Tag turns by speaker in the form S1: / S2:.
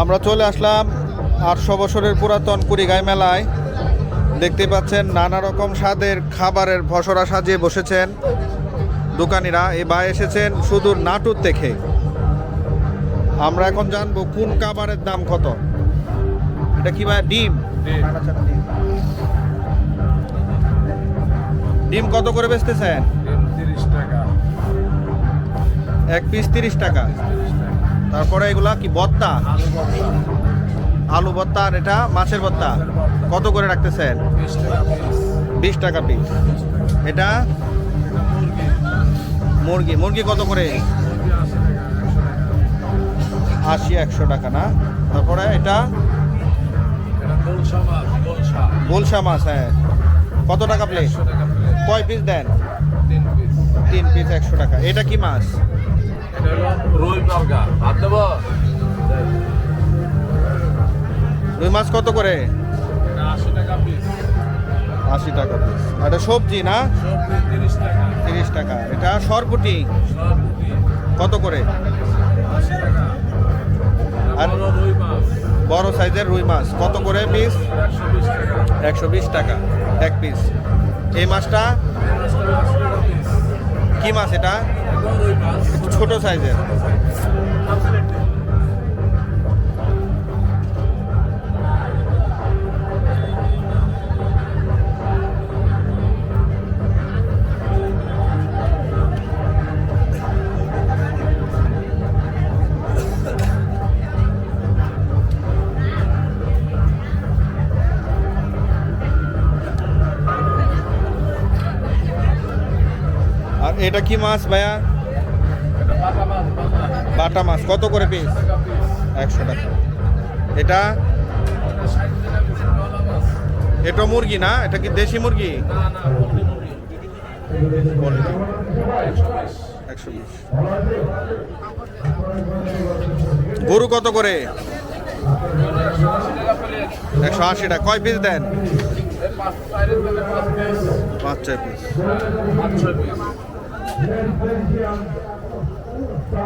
S1: আমরা চলে আসলাম আটশো বছরের পুরাতন কুড়িগাই মেলায়। দেখতে পাচ্ছেন নানা রকম স্বাদের খাবারের ফসরা সাজিয়ে বসেছেন দোকানিরা। এই ভাই এসেছেন সুদূর নাটুর থেকে আমরা এখন জানব কোন খাবারের দাম কত। এটা কি ভাই ডিম? ডিম কত করে বেচতেছেন?
S2: টাকা।
S1: এক পিস তিরিশ টাকা। তারপরে এগুলা কি বত্তা
S2: আলু ভর্তা
S1: ভর্তা আর এটা মাছের ভর্তা। কত করে রাখতেছেন?
S2: বিশ টাকা পিস
S1: বিশ টাকা পিস এটা?
S2: মুরগি।
S1: মুরগি কত করে?
S2: আশি একশো টাকা
S1: না? তারপরে এটা?
S2: গোলসা মাছ
S1: হ্যাঁ। কত টাকা প্লেট কয় পিস দেন?
S2: তিন পিস
S1: একশো টাকা। এটা কি মাছ?
S2: রুই
S1: মাছ কত করে?
S2: আশি টাকা পিস
S1: এটা সবজি না?
S2: তিরিশ টাকা।
S1: এটা সরপুটি? কত করে? আর- বড় সাইজের রুই মাছ। কত করে পিস
S2: একশো বিশ টাকা।
S1: এক পিস এই মাছটা? কি মাছ এটা?
S2: এটা রুই মাছ
S1: একটু ছোট সাইজের আর এটা কি মাছ ভাইয়া
S2: এটা পাতা মাছ পাতা
S1: বাটা মাছ। কত করে পিস একশো টাকা। এটা?
S2: এটা
S1: মুরগি না? এটা কি দেশি মুরগি? গরু কত করে?
S2: একশো আশি টাকা।
S1: কয় পিস দেন?
S2: পাঁচ
S1: ছয় পিস